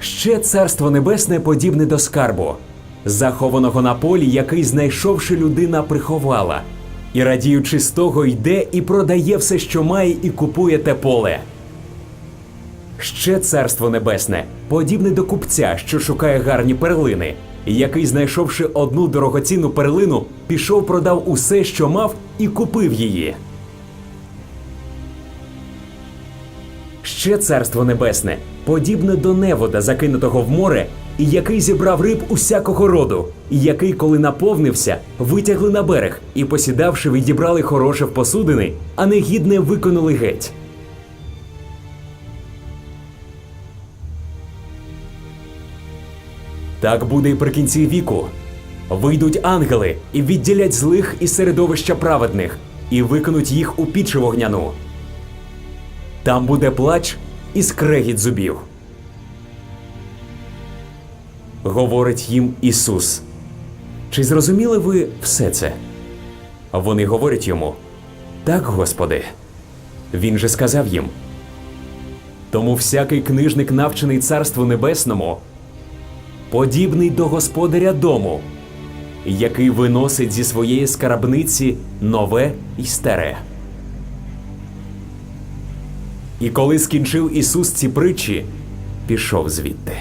Ще царство небесне подібне до скарбу, захованого на полі, який, знайшовши людина, приховала, і радіючи з того, йде і продає все, що має, і купує те поле. Ще царство небесне, подібне до купця, що шукає гарні перлини, який, знайшовши одну дорогоцінну перлину, пішов, продав усе, що мав, і купив її. Ще царство небесне, подібне до невода, закинутого в море, і який зібрав риб усякого роду, і який, коли наповнився, витягли на берег і, посідавши, відібрали хороше в посудини, а негідне виконали геть. Так буде і при кінці віку. Вийдуть ангели і відділять злих із середовища праведних, і викинуть їх у піч вогняну. Там буде плач і скрегіт зубів. Говорить їм Ісус. Чи зрозуміли ви все це? Вони говорять йому: Так, Господи. Він же сказав їм. Тому всякий книжник, навчений Царству Небесному, подібний до господаря дому, який виносить зі своєї скарбниці нове і старе. І коли скінчив Ісус ці притчі, пішов звідти.